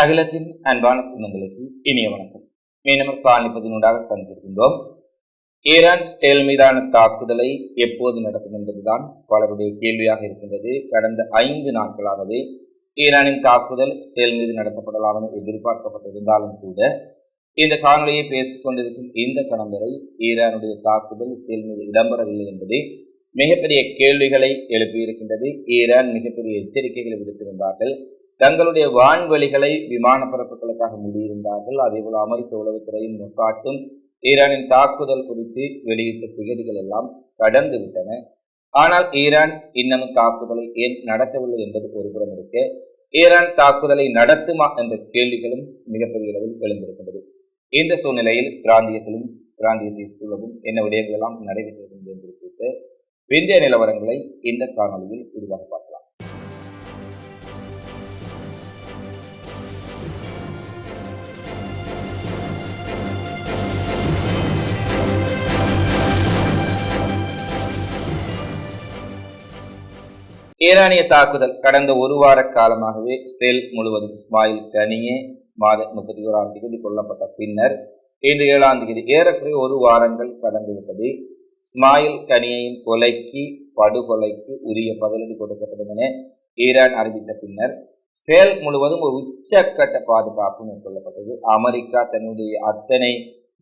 அகிலத்தின் அன்பான சொந்தங்களுக்கு இனிய வணக்கம். மீண்டும் காணிப்பதினூடாக சந்திருக்கின்றோம் ஈரான் ஸ்டேல் மீதான தாக்குதலை எப்போது நடக்கும் என்பதுதான் பலருடைய கேள்வியாக இருக்கின்றது. கடந்த ஐந்து நாட்களாகவே ஈரானின் தாக்குதல் செயல் மீது நடத்தப்படலாம் என எதிர்பார்க்கப்பட்டிருந்தாலும் கூட இந்த காணொலியை பேசிக் கொண்டிருக்கும் இந்த கணம் வரை ஈரானுடைய தாக்குதல் ஸ்டேல் மீது இடம்பெறவில்லை என்பதே மிகப்பெரிய கேள்விகளை எழுப்பியிருக்கின்றது. ஈரான் மிகப்பெரிய எச்சரிக்கைகளை விடுத்திருந்தார்கள். தங்களுடைய வான்வெளிகளை விமான பரப்புகளுக்காக மூடியிருந்தார்கள். அதேபோல் அமெரிக்க உளவுத்துறையின் மொசாட்டும் ஈரானின் தாக்குதல் குறித்து வெளியிட்ட திகதிகள் எல்லாம் கடந்து விட்டன. ஆனால் ஈரான் இன்னமும் தாக்குதலை ஏன் நடத்தவில்லை என்பது ஒருபுறம் இருக்க. ஈரான் தாக்குதலை நடத்துமா என்ற கேள்விகளும் மிகப்பெரிய அளவில் எழுந்திருக்கின்றது. இந்த சூழ்நிலையில் பிராந்தியத்திலும் பிராந்தியத்தை சூழலும் என்ன விடயங்கள் எல்லாம் நடைபெற்றது என்பது குறித்து விந்திய நிலவரங்களை இந்த காணொலியில் விரிவாக ஈரானிய தாக்குதல் கடந்த ஒரு வார காலமாகவே ஸ்டேல் முழுவதும் இஸ்மாயில் கனியே மாத முப்பத்தி ஓராம் தேதி கொல்லப்பட்ட பின்னர் இன்று ஏழாம் தேதி ஏறக்குறைய ஒரு வாரங்கள் கடந்து விட்டது இஸ்மாயில் கனியின் கொலைக்கு படுகொலைக்கு உரிய பதிலடி கொடுக்கப்படும் என ஈரான் அறிவித்த பின்னர் ஸ்டேல் முழுவதும் ஒரு உச்சக்கட்ட பாதுகாப்பு மேற்கொள்ளப்பட்டது. அமெரிக்கா தன்னுடைய அத்தனை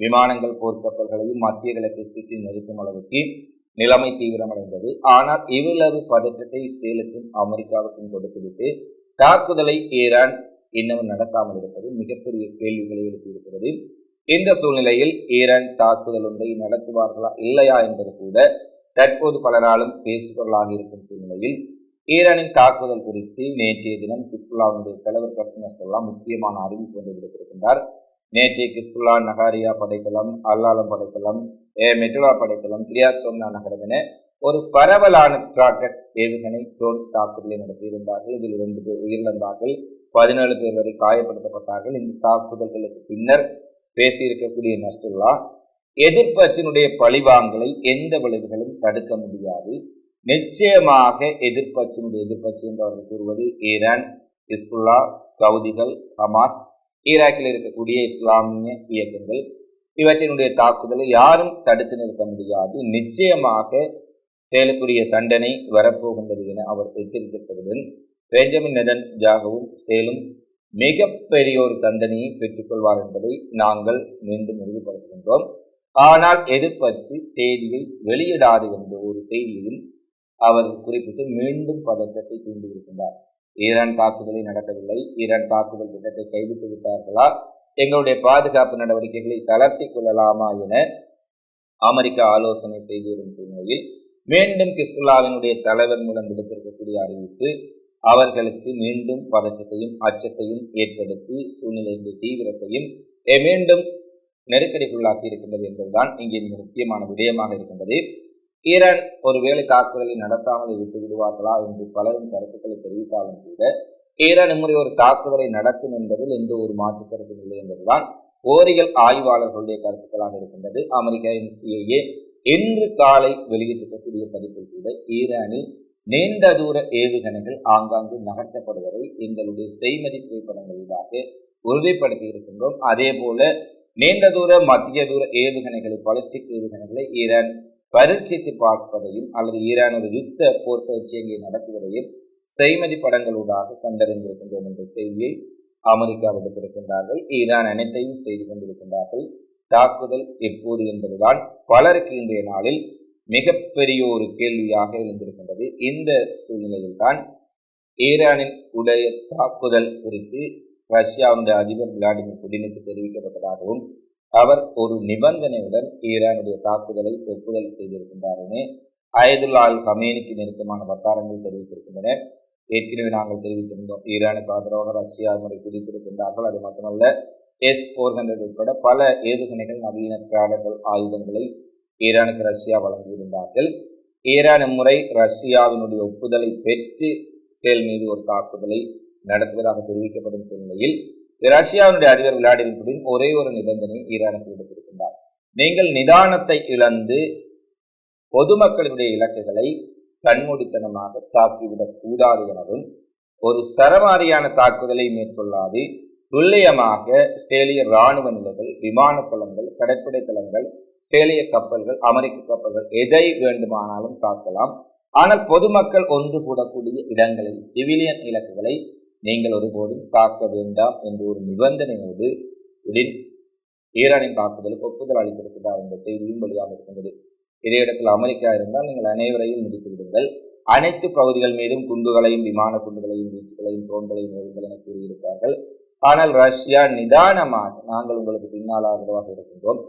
விமானங்கள் போர்க்கப்பல்களையும் மத்திய கிழக்கை சுற்றி நிறுத்தும் அளவுக்கு நிலைமை தீவிரமடைந்தது. ஆனால் இவ்வளவு பதற்றத்தை இஸ்ரேலுக்கும் அமெரிக்காவுக்கும் கொடுத்துவிட்டு தாக்குதலை ஈரான் இன்னமும் நடத்தாமல் இருப்பது மிகப்பெரிய கேள்விகளை எழுப்பியிருக்கிறது. இந்த சூழ்நிலையில் ஈரான் தாக்குதல் ஒன்றை நடத்துவார்களா இல்லையா என்பது கூட தற்போது பலராலும் பேசுபொருளாக இருக்கும் சூழ்நிலையில் ஈரானின் தாக்குதல் குறித்து நேற்றைய தினம் ஹிஸ்புல்லாவுடைய தலைவர் கசன் நஸ்ரல்லா முக்கியமான அறிவிப்பு ஒன்றை விடுத்திருக்கின்றார் நேற்றைய கிஸ்புல்லா நகாரியா படைத்தளம் அல்லாலம் படைத்தளம் ஏ மெட்டுலா படைத்தளம் கிரியாஸ் சோம்னா நகரம் என ஒரு பரவலான ராக்கெட் ஏவுகணை ட்ரோன் தாக்குதலை நடத்தியிருந்தார்கள். இதில் இரண்டு பேர் உயிரிழந்தார்கள். பதினேழு பேர் வரை காயப்படுத்தப்பட்டார்கள். இந்த தாக்குதல்களுக்கு பின்னர் பேசியிருக்கக்கூடிய நஸ்டுல்லா எதிர்ப்பச்சினுடைய பழிவாங்கலை எந்த விளைவுகளும் தடுக்க முடியாது. நிச்சயமாக எதிர்ப்பச்சினுடைய எதிர்ப்பச்சு என்று அவர்கள் கூறுவது ஈரான் இஸ்புல்லா கவுதிகள் ஹமாஸ் ஈராக்கில் இருக்கக்கூடிய இஸ்லாமிய இயக்கங்கள் இவற்றினுடைய தாக்குதலை யாரும் தடுத்து நிறுத்த முடியாது. நிச்சயமாக செயலுக்குரிய தண்டனை வரப்போகின்றது என அவர் எச்சரித்திருப்பதுடன் பெஞ்சமின் நெதன் ஜாகவும் ஸ்டேலும் மிகப்பெரிய ஒரு தண்டனையை பெற்றுக்கொள்வார் என்பதை நாங்கள் மீண்டும் உறுதிப்படுத்துகின்றோம். ஆனால் எதிர்ப்பற்றி தேதியை வெளியிடாது என்ற ஒரு செய்தியில் அவர் குறிப்பிட்டு மீண்டும் பதற்றத்தை தூண்டியிருக்கின்றார். ஈரான் தாக்குதலை நடக்கவில்லை. ஈரான் தாக்குதல் திட்டத்தை கைவிட்டு விட்டார்களா? எங்களுடைய பாதுகாப்பு நடவடிக்கைகளை தளர்த்தி கொள்ளலாமா என அமெரிக்கா ஆலோசனை செய்து வரும் சூழ்நிலையில் மீண்டும் கிஸ்புல்லாவினுடைய தலைவர் மூலம் விடுத்திருக்கக்கூடிய அறிவிப்பு அவர்களுக்கு மீண்டும் பதற்றத்தையும் அச்சத்தையும் ஏற்படுத்தி சூழ்நிலையின் தீவிரத்தையும் மீண்டும் நெருக்கடிக்குள்ளாக்கி இருக்கின்றது என்பதுதான் இங்கே மிக முக்கியமான விடயமாக இருக்கின்றது. ஈரான் ஒருவேளை தாக்குதலை நடத்தாமல் விட்டு விடுவார்களா என்று பலரும் கருத்துக்களை தெரிவித்தாலும் கூட ஈரான் இம்முறை ஒரு தாக்குதலை நடத்தும் என்பதில் எந்த ஒரு மாற்று கருத்தும் இல்லை என்பதுதான் போரியல் ஆய்வாளர்களுடைய கருத்துக்களாக இருக்கின்றது. அமெரிக்காவின் சிஐஏ இன்று காலை வெளியிட்டிருக்கக்கூடிய பதிப்பில் கூட ஈரானில் நீண்ட தூர ஏவுகணைகள் ஆங்காங்கு நகர்த்தப்படுவதை எங்களுடைய செய்மதி புகைப்படங்களிலாக உறுதிப்படுத்தி இருக்கின்றோம். அதே போல நீண்ட தூர மத்திய தூர ஏவுகணைகளை பலிஸ்டிக் ஏவுகணைகளை ஈரான் பரீட்சித்து பார்ப்பதையும் அல்லது ஈரான் யுத்த போர் நடத்துவதையும் செய்மதி படங்களூடாக கண்டறிந்திருக்கின்றோம் என்ற செய்தியை அமெரிக்கா விடுத்திருக்கின்றார்கள் ஈரான் அனைத்தையும் செய்து கொண்டிருக்கின்றார்கள். தாக்குதல் எப்போது என்பதுதான் பலருக்கு இன்றைய நாளில் மிகப்பெரிய ஒரு கேள்வியாக இருந்திருக்கின்றது இந்த சூழ்நிலையில்தான் ஈரானின் உடைய தாக்குதல் குறித்து ரஷ்யாவுடைய அதிபர் விளாடிமிர் புடினுக்கு தெரிவிக்கப்பட்டதாகவும் அவர் ஒரு நிபந்தனையுடன் ஈரானுடைய தாக்குதலை ஒப்புதல் செய்திருக்கின்றார் என அயதுல்லா அல் நெருக்கமான வட்டாரங்கள் தெரிவித்திருக்கின்றன. ஏற்கனவே நாங்கள் தெரிவித்திருந்தோம் ஈரானுக்கு ஆதரவாக ரஷ்யா முறை குறித்திருக்கின்றார்கள் அது மட்டுமல்ல எஸ் ஃபோர் ஹண்ட்ரட் உட்பட பல ஏவுகணைகள் நவீன பிராடர்கள் ஆயுதங்களை ஈரானுக்கு ரஷ்யா வழங்கியிருந்தார்கள். ஈரான் முறை ரஷ்யாவினுடைய ஒப்புதலை பெற்று ஸ்டேல் மீது ஒரு தாக்குதலை நடத்துவதாக தெரிவிக்கப்படும் சூழ்நிலையில் ரஷ்யாவினுடைய அதிபர் விளாடிமிர் புடின் ஒரே ஒரு நிபந்தனை ஈரானுக்கு விடுத்திருக்கின்றார். நீங்கள் நிதானத்தை இழந்து பொதுமக்களுடைய இலக்குகளை கண்மூடித்தனமாக தாக்கிவிடக் கூடாது எனவும் ஒரு சரமாரியான தாக்குதலை மேற்கொள்ளாது துல்லியமாக ஸ்டேலிய இராணுவ நிலைகள் விமான தளங்கள் கடற்படை தளங்கள் ஸ்டேலிய கப்பல்கள் அமெரிக்க கப்பல்கள் எதை வேண்டுமானாலும் தாக்கலாம். ஆனால் பொதுமக்கள் ஒன்று கூடக்கூடிய இடங்களில் சிவிலியன் இலக்குகளை நீங்கள் ஒருபோதும் தாக்க வேண்டாம் என்ற ஒரு நிபந்தனையோடு உடன் ஈரானின் தாக்குதலுக்கு ஒப்புதல் அளித்திருக்கிறார் என்ற செய்தியும் வெளியாக இருக்கின்றது. இதே இடத்தில் அமெரிக்கா இருந்தால் நீங்கள் அனைவரையும் முடித்து விடுங்கள். அனைத்து பகுதிகள் மீதும் குண்டுகளையும் விமான குண்டுகளையும் வீச்சுகளையும் ட்ரோன்களையும் ஏவுங்கள் என கூறியிருப்பார்கள். ஆனால் ரஷ்யா நிதானமாக நாங்கள் உங்களுக்கு பின்னால் ஆதரவாக இருக்கின்றோம்.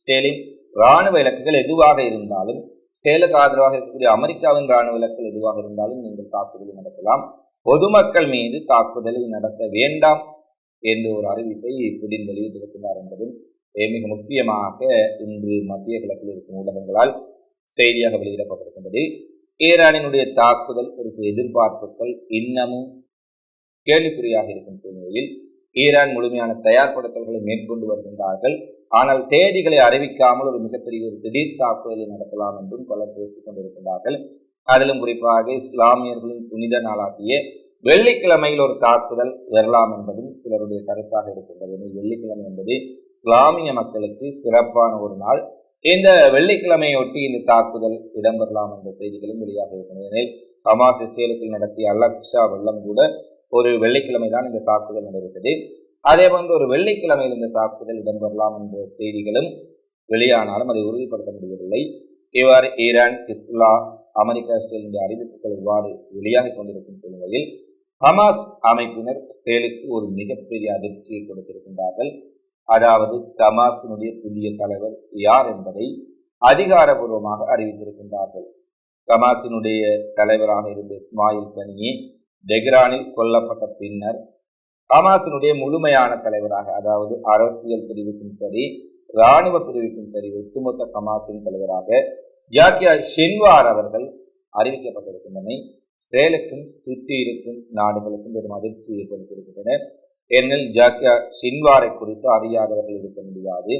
ஸ்டேலின் இராணுவ இலக்குகள் எதுவாக இருந்தாலும் ஸ்டேலுக்கு ஆதரவாக இருக்கக்கூடிய அமெரிக்காவின் இராணுவ இலக்குகள் எதுவாக இருந்தாலும் நீங்கள் தாக்குதலை நடத்தலாம். பொதுமக்கள் மீது தாக்குதலை நடத்த வேண்டாம் என்ற ஒரு அறிவிப்பை புதின் வெளியிட்டிருக்கிறார் என்பதும் மிக முக்கியமாக இன்று மத்திய கிழக்கில் இருக்கும் ஊடகங்களால் செய்தியாக வெளியிடப்பட்டிருக்கின்றது. ஈரானினுடைய தாக்குதல் குறித்த எதிர்பார்ப்புகள் இன்னமும் கேள்விக்குறியாக இருக்கும் சூழ்நிலையில் ஈரான் முழுமையான தயார்படுத்தல்களை மேற்கொண்டு வருகின்றார்கள். ஆனால் தேதிகளை அறிவிக்காமல் ஒரு மிகப்பெரிய ஒரு திடீர் தாக்குதலை நடத்தலாம் என்றும் பலர் பேசிக் கொண்டிருக்கிறார்கள் அதிலும் குறிப்பாக இஸ்லாமியர்களின் புனித நாளாகிய வெள்ளிக்கிழமையில் ஒரு தாக்குதல் வரலாம் என்பதும் சிலருடைய கருத்தாக இருக்கின்றது. வெள்ளிக்கிழமை என்பது இஸ்லாமிய மக்களுக்கு சிறப்பான ஒரு நாள். இந்த வெள்ளிக்கிழமையொட்டி இந்த தாக்குதல் இடம்பெறலாம் என்ற செய்திகளும் வெளியாக இருக்கின்றன. ஹமாஸ் இஸ்ரேலுக்கு நடத்திய அலக்ஷா வெள்ளம் கூட ஒரு வெள்ளிக்கிழமை தான் இந்த தாக்குதல் நடைபெற்றது அதே போன்று ஒரு வெள்ளிக்கிழமையில் இந்த தாக்குதல் இடம்பெறலாம் என்ற செய்திகளும் வெளியானாலும் அதை உறுதிப்படுத்த முடியவில்லை. இவ்வாறு ஈரான் ஹிஸ்புல்லா அமெரிக்கா இஸ்ரேல் அறிவிப்புகள் இவ்வாறு வெளியாகி கொண்டிருக்கும் சூழ்நிலையில் ஹமாஸ் அமைப்பினர் இஸ்ரேலுக்கு ஒரு மிகப்பெரிய அதிர்ச்சியை கொடுத்திருக்கின்றார்கள். அதாவது ஹமாஸினுடைய புதிய தலைவர் யார் என்பதை அதிகாரபூர்வமாக அறிவித்திருக்கின்றார்கள். ஹமாஸினுடைய தலைவராக இருந்த இஸ்மாயில் கனியே டெக்ரானில் கொல்லப்பட்ட பின்னர் ஹமாஸினுடைய முழுமையான தலைவராக அதாவது அரசியல் பிரிவுக்கும் சரி இராணுவ பிரிவுக்கும் சரி ஒட்டுமொத்த ஹமாஸின் தலைவராக யாக்கியா ஷென்வார் அவர்கள் அறிவிக்கப்பட்டிருக்கின்றன இஸ்ரேலுக்கும் சுற்றி இருக்கும் நாடுகளுக்கும் பெரும் அதிர்ச்சி ஏற்படுத்தியிருக்கின்றன. ஏனெனில் ஜாக்கியா ஷின்வாரை குறித்து அறியாதவர்கள் இருக்க முடியாது.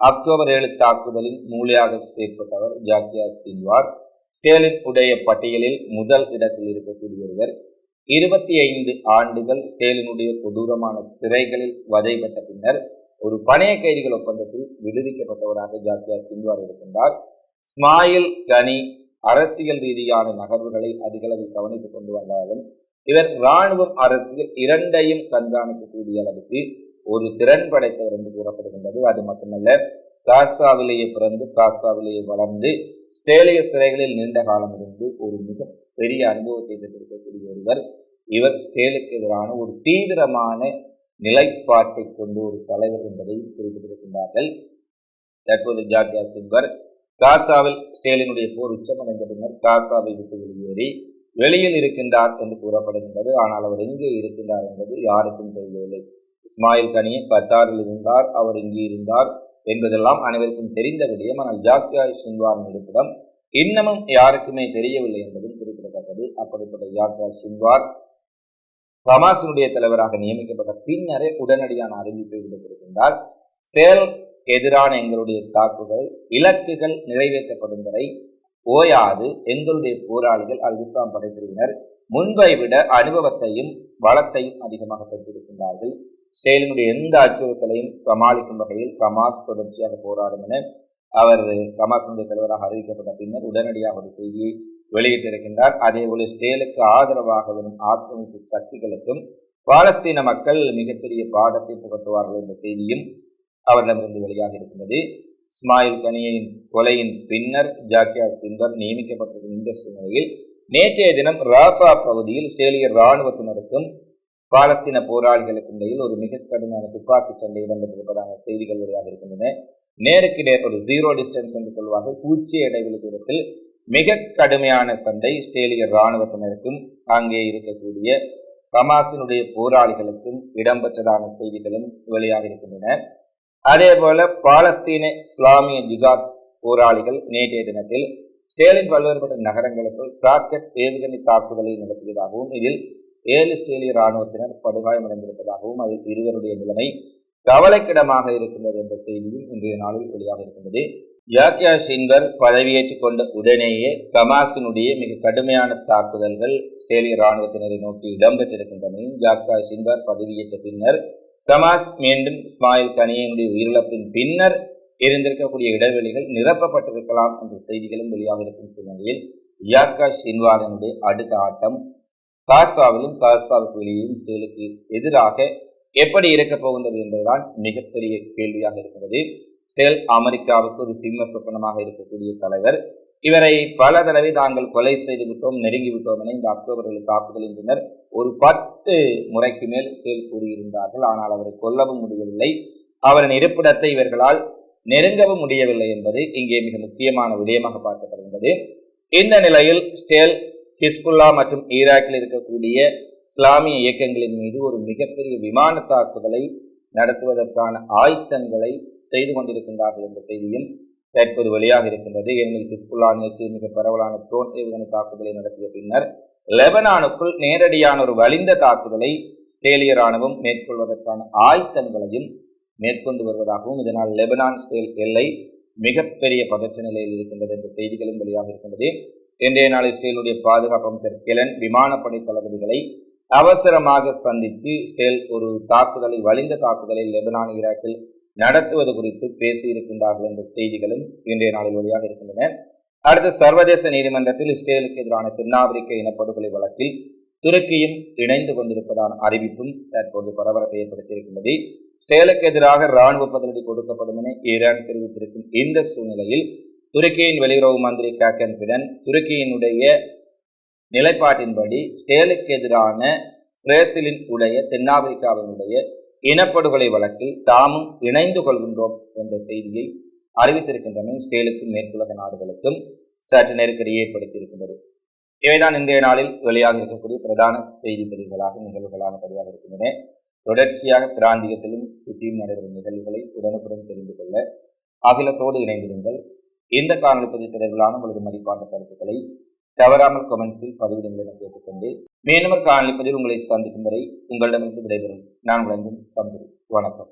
அக்டோபர் ஏழு தாக்குதலில் மூளையாக செயற்பட்டவர் ஜாக்கியா சின்வார் ஸ்டேலின் உடைய பட்டியலில் முதல் இடத்தில் இருக்கக்கூடிய ஒருவர் இருபத்தி ஐந்து ஆண்டுகள் ஸ்டேலினுடைய கொடூரமான சிறைகளில் வதைப்பட்ட பின்னர் ஒரு பணைய கைதிகள் ஒப்பந்தத்தில் விடுவிக்கப்பட்டவராக ஜாக்கியா சின்வார் இருக்கின்றார். ஸ்மாயில் கனி அரசியல் ரீதியான நகர்வுகளை அதிகளவில் கவனித்துக் கொண்டு வந்தாலும் இவர் இராணுவம் அரசியல் இரண்டையும் கண்காணிக்கக்கூடிய அளவுக்கு ஒரு திறன் படைத்தவர் என்று கூறப்படுகின்றது. அது மட்டுமல்ல காசாவிலேயே பிறந்து காசாவிலேயே வளர்ந்து ஸ்டேலிய சிறைகளில் நீண்ட காலம் இருந்து ஒரு மிக பெரிய அனுபவத்தை பெற்றிருக்கக்கூடிய ஒருவர். இவர் ஸ்டேலுக்கு எதிரான ஒரு தீவிரமான நிலைப்பாட்டை கொண்டு ஒரு தலைவர் என்பதை குறிப்பிட்டிருக்கின்றார்கள். தற்போது ஜாக்யா சிங்கர் காசாவில் ஸ்டேலினுடைய போர் உச்சமடைந்த பின்னர் காசாவை விட்டு வெளியேறி வெளியில் இருக்கின்றார் என்று கூறப்படுகின்றது. ஆனால் அவர் எங்கே இருக்கின்றார் என்பது யாருக்கும் தெரியவில்லை. இஸ்மாயில் கனியை கத்தாரில் இருந்தார் அவர் இங்கே இருந்தார் என்பதெல்லாம் அனைவருக்கும் தெரிந்த விடயம். ஆனால் ஜாக்கியாய் சிங்வாரின் இருப்பிடம் இன்னமும் யாருக்குமே தெரியவில்லை என்பதும் குறிப்பிடத்தக்கது. அப்படிப்பட்ட ஜாக்கியா சிங்வார் ஹமாசினுடைய தலைவராக நியமிக்கப்பட்ட பின்னரே உடனடியான அறிவிப்பை விடுத்திருக்கின்றார். ஸ்டேல் எதிரான எங்களுடைய தாக்குதல் இலக்குகள் நிறைவேற்றப்படும் வரை ஓயாது எங்களுடைய போராளிகள் அல் இஸ்லாம் படைப்பிரிவினர். முன்பை விட அனுபவத்தையும் வளத்தையும் அதிகமாக பெற்றிருக்கின்றார்கள். ஸ்டேலினுடைய எந்த அச்சுறுத்தலையும் சமாளிக்கும் வகையில் கமாஸ் தொடர்ச்சியாக போராடும் என அவர் கமாசுடைய தலைவராக அறிவிக்கப்பட்ட பின்னர் உடனடியாக ஒரு செய்தியை வெளியிட்டிருக்கின்றார். அதேபோல ஸ்டேலுக்கு ஆதரவாக வரும் ஆக்கிரமிப்பு சக்திகளுக்கும் பாலஸ்தீன மக்கள் மிகப்பெரிய பாடத்தை புகட்டுவார்கள் என்ற செய்தியும் அவரிடமிருந்து வெளியாக இருக்கின்றது. இஸ்மாயில் கனியின் கொலையின் பின்னர் ஜாக்கியா சிந்தர் நியமிக்கப்பட்டிருக்கும் இந்த சூழ்நிலையில் நேற்றைய தினம் ராஃபா பகுதியில் ஸ்டேலிய இராணுவத்தினருக்கும் பாலஸ்தீன போராளிகளுக்கு இடையில் ஒரு மிக கடுமையான துப்பாக்கி சண்டை இடம்பெற்றிருப்பதாக செய்திகள் வெளியாக இருக்கின்றன. நேருக்கு நேர் ஒரு ஜீரோ டிஸ்டன்ஸ் என்று சொல்வார்கள். பூச்சி இடைவெளி தூரத்தில் மிக கடுமையான சண்டை ஸ்டேலிய இராணுவத்தினருக்கும் அங்கே இருக்கக்கூடிய ஹமாசினுடைய போராளிகளுக்கும் இடம்பெற்றதான செய்திகளும் வெளியாக இருக்கின்றன. அதே போல பாலஸ்தீன இஸ்லாமிய ஜிகாத் போராளிகள் நேற்றைய தினத்தில் ஸ்டேலின் பல்வேறுபட்ட நகரங்களுக்குள் ராக்கெட் ஏவுகணை தாக்குதலை நடத்தியதாகவும் இதில் ஏழு ஸ்டேலிய இராணுவத்தினர் படுகாயமடைந்திருப்பதாகவும் அதில் இருவருடைய நிலைமை கவலைக்கிடமாக இருக்கின்றது என்ற செய்தியும் இன்றைய நாளில் வெளியாக இருக்கின்றது. யாக்யா சின்வர் பதவியேற்றுக் கொண்ட உடனேயே கமாசினுடைய மிக கடுமையான தாக்குதல்கள் ஸ்டேலிய இராணுவத்தினரை நோக்கி இடம்பெற்றிருக்கின்றமையும் யாக்யா சின்வர் பதவியேற்ற பின்னர் தமாஸ் மீண்டும் இஸ்மாயில் கனியனுடைய உயிரிழப்பின் பின்னர் இருந்திருக்கக்கூடிய இடைவெளிகள் நிரப்பப்பட்டிருக்கலாம் என்ற செய்திகளும் வெளியாக இருக்கும் சூழ்நிலையில் யாக்கா ஷின்வாரனுடைய அடுத்த ஆட்டம் காசாவிலும் காசாவுக்கு வெளியேயும் இஸ்ரேலுக்கு எதிராக எப்படி இருக்கப் போகின்றது என்பதுதான் மிகப்பெரிய கேள்வியாக இருக்கிறது ஸ்டேல் அமெரிக்காவுக்கு ஒரு சிம்ம சொப்பனமாக இருக்கக்கூடிய தலைவர். இவரை பல தடவை தாங்கள் கொலை செய்து விட்டோம் நெருங்கி விட்டோம் என இந்த அக்டோபர்களில் தாக்குதலின் பின்னர் ஒரு பத்து முறைக்கு மேல் ஸ்டேல் கூறியிருந்தார்கள். ஆனால் அவரை கொல்லவும் முடியவில்லை. அவரின் இருப்பிடத்தை இவர்களால் நெருங்கவும் முடியவில்லை என்பது இங்கே மிக முக்கியமான விடயமாக பார்க்கப்படுகின்றது. இந்த நிலையில் ஸ்டேல் ஹிஸ்புல்லா மற்றும் ஈராக்கில் இருக்கக்கூடிய இஸ்லாமிய இயக்கங்களின் மீது ஒரு மிகப்பெரிய விமான தாக்குதலை நடத்துவதற்கான ஆயத்தங்களை செய்து கொண்டிருக்கின்றார்கள் என்ற செய்தியும் தற்போது வெளியாக இருக்கின்றது. ஏனெனில் ஹிஸ்புல்லா நேற்று மிக பரவலான ட்ரோன் ஏவுகணை தாக்குதலை நடத்திய பின்னர் லெபனானுக்குள் நேரடியான ஒரு வலிந்த தாக்குதலை ஸ்டேலிய ராணுவம் மேற்கொள்வதற்கான ஆயத்தங்களையும் மேற்கொண்டு வருவதாகவும் இதனால் லெபனான் ஸ்டேல் எல்லை மிகப்பெரிய பதற்ற நிலையில் இருக்கின்றது என்ற செய்திகளும் வெளியாக இருக்கின்றது. இன்றைய நாள் இஸ்ரேலுடைய பாதுகாப்பு அமைச்சர் கிலன் விமானப்படை தளபதிகளை அவசரமாக சந்தித்து இஸ்ரேல் ஒரு தாக்குதலை வலிந்த தாக்குதலை லெபனான் ஈராக்கில் நடத்துவது குறித்து பேசியிருக்கின்றார்கள் என்ற செய்திகளும் இன்றைய நாளில் வழியாக இருக்கின்றன. அடுத்து சர்வதேச நீதிமன்றத்தில் இஸ்ரேலுக்கு எதிரான தென்னாப்பிரிக்க இனப்படுகொலை வழக்கில் துருக்கியும் இணைந்து கொண்டிருப்பதான அறிவிப்பும் தற்போது பரபரப்பை ஏற்படுத்தியிருக்கின்றது. இஸ்ரேலுக்கு எதிராக இராணுவ பதிலடி கொடுக்கப்படும் என ஈரான் தெரிவித்திருக்கும் இந்த சூழ்நிலையில் துருக்கியின் வெளியுறவு மந்திரி கேக்கன் பிடன் துருக்கியினுடைய நிலைப்பாட்டின்படி ஸ்டேலுக்கு எதிரான பிரேசிலின் உடைய தென்னாப்பிரிக்காவினுடைய இனப்படுகொலை வழக்கில் தாமும் இணைந்து கொள்கின்றோம் என்ற செய்தியை அறிவித்திருக்கின்றன ஸ்டேலுக்கும் மேற்குலக நாடுகளுக்கும் சற்று நெருக்கடியை ஏற்படுத்தியிருக்கின்றது. இவைதான் இன்றைய நாளில் வெளியாக இருக்கக்கூடிய பிரதான செய்தி பதிவுகளாக நிகழ்வுகளாக பதிவாக இருக்கின்றன தொடர்ச்சியாக பிராந்தியத்திலும் சுற்றியும் நடைபெறும் நிகழ்வுகளை உடனுக்குடன் தெரிந்து கொள்ள அகிலத்தோடு இணைந்திருங்கள். இந்த காணொலி பதிவு தொடர்பிலான உங்களது மதிப்பான கருத்துக்களை தவறாமல் கமெண்ட்ஸில் பதிவிடுங்கள் என கேட்டுக்கொண்டு மேலும் காணொலி பதிவு உங்களை சந்திக்கும் வரை உங்களிடமிருந்து விடைபெறும். நான் வழங்கும் சம்பு வணக்கம்.